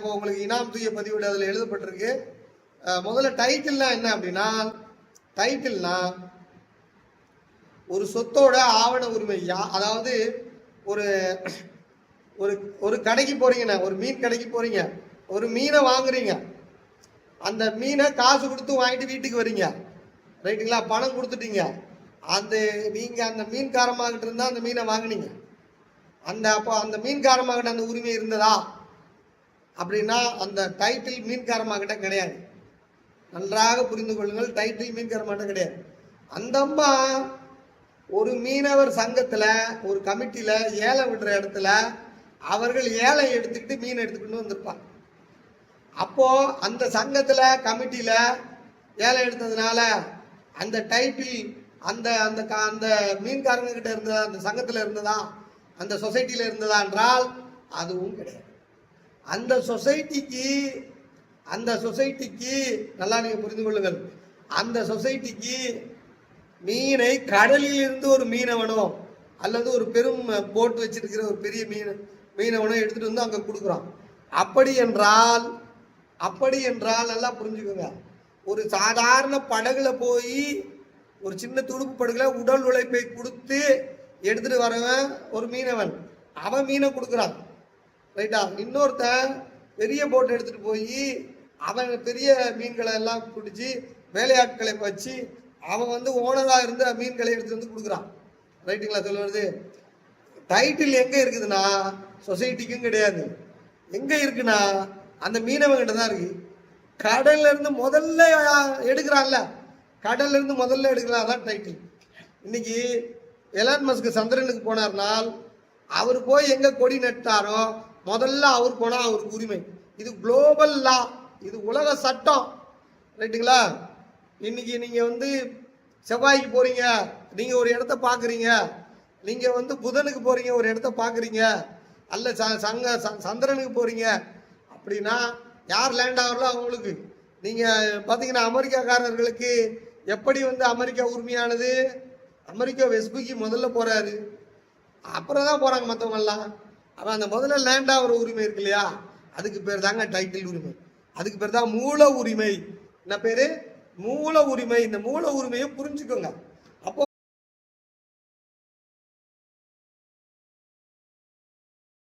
இப்போ உங்களுக்கு இனாம் தூய பதிவேடு அதில் எழுதப்பட்டிருக்கு. முதல்ல டைட்டில்னா என்ன அப்படின்னா டைட்டில்னா ஒரு சொத்தோட ஆவண உரிமை. யா அதாவது ஒரு ஒரு ஒரு கடைக்கு போறீங்கண்ணா ஒரு மீன் கடைக்கு போறீங்க. ஒரு மீனை வாங்குறீங்க. அந்த மீனை காசு கொடுத்து வாங்கிட்டு வீட்டுக்கு வர்றீங்க ரைட்டுங்களா? பணம் கொடுத்துட்டீங்க. அந்த நீங்க அந்த மீன்காரமாகிட்ட இருந்தா அந்த மீனை வாங்குனீங்க. அந்த அப்போ அந்த மீன்காரமாகிட்ட அந்த உரிமை இருந்ததா? அப்படின்னா அந்த டைட்டில் மீன்காரமாகிட்ட கிடையாது. நன்றாக புரிந்து கொள்ளுங்கள் டைட்டில் மீன்காரமாகிட்ட கிடையாது. அந்த அம்மா ஒரு மீனவர் சங்கத்தில் ஒரு கமிட்டியில் ஏலம் விடுற இடத்துல அவர்கள் ஏலம் எடுத்துக்கிட்டு மீன் எடுத்துக்கிட்டு வந்திருப்பாங்க. அப்போது அந்த சங்கத்தில் கமிட்டியில் ஏலம் எடுத்ததுனால அந்த டைட்டில் அந்த அந்த க- அந்த மீன்காரங்க கிட்ட இருந்ததா அந்த சங்கத்தில் இருந்ததா அந்த சொசைட்டியில் இருந்ததா என்றால் அதுவும் கிடையாது. அந்த சொசைட்டிக்கு அந்த சொசைட்டிக்கு நல்லா நீங்கள் புரிந்து கொள்ளுங்கள். அந்த சொசைட்டிக்கு மீனை கடலில் இருந்து ஒரு மீனவனோ அல்லது ஒரு பெரும் போட் வச்சிருக்கிற ஒரு பெரிய மீன் மீனவனோ எடுத்துட்டு வந்து அங்கே கொடுக்குறான் அப்படி என்றால் அப்படி என்றால் நல்லா புரிஞ்சுக்கோங்க. ஒரு சாதாரண படகுல போய் ஒரு சின்ன துடுப்பு படகுல உடல் உழைப்பை கொடுத்து எடுத்துட்டு வரவன் ஒரு மீனவன். அவன் மீனை கொடுக்குறான். ரைட்டா இன்னொருத்தன் பெரிய போட் எடுத்துட்டு போய் அவன் பெரிய மீன்களை எல்லாம் பிடிச்சி வேலையாட்களை வச்சு அவன் வந்து ஓனராக இருந்த மீன்களை எடுத்து வந்து கொடுக்குறான். ரைட்டுங்களா சொல்லுவது டைட்டில் எங்கே இருக்குதுன்னா சொசைட்டிக்கும் கிடையாது. எங்கே இருக்குன்னா அந்த மீனவங்கிட்ட தான் இருக்கு. கடல்ல இருந்து முதல்ல எடுக்கிறான்ல. கடல்ல இருந்து முதல்ல எடுக்கிறான் அதான் டைட்டில் இன்னைக்கு எலான் மஸ்க்கு சந்திரனுக்கு போனார்னால் அவர் போய் எங்கே கொடி நட்டாரோ முதல்ல அவர் போனால் அவருக்கு உரிமை. இது குளோபல் லா இது உலக சட்டம். ரைட்டுங்களா இன்னைக்கு நீங்கள் வந்து செவ்வாய்க்கு போகிறீங்க நீங்கள் ஒரு இடத்த பார்க்குறீங்க நீங்கள் வந்து புதனுக்கு போகிறீங்க ஒரு இடத்த பார்க்குறீங்க அல்ல ச- சங்க ச- சந்திரனுக்கு போகிறீங்க அப்படின்னா யார் லேண்ட் ஆகிறோ அவங்களுக்கு. நீங்கள் பார்த்தீங்கன்னா அமெரிக்காக்காரர்களுக்கு எப்படி வந்து அமெரிக்கா உரிமையானது? அமெரிக்கா வெஸ்புக்கு முதல்ல போகிறாரு அப்புறம் தான் போகிறாங்க மற்றவங்கெல்லாம் அப்போ அந்த முதல்ல லேண்ட் ஆகிற உரிமை இருக்கு இல்லையா? அதுக்கு பேர் தாங்க டைட்டில் உரிமை. அதுக்கு பேர் தான் மூல உரிமை. என்ன பேர்? மூல உரிமை. இந்த மூல உரிமையை புரிஞ்சுக்கோங்க.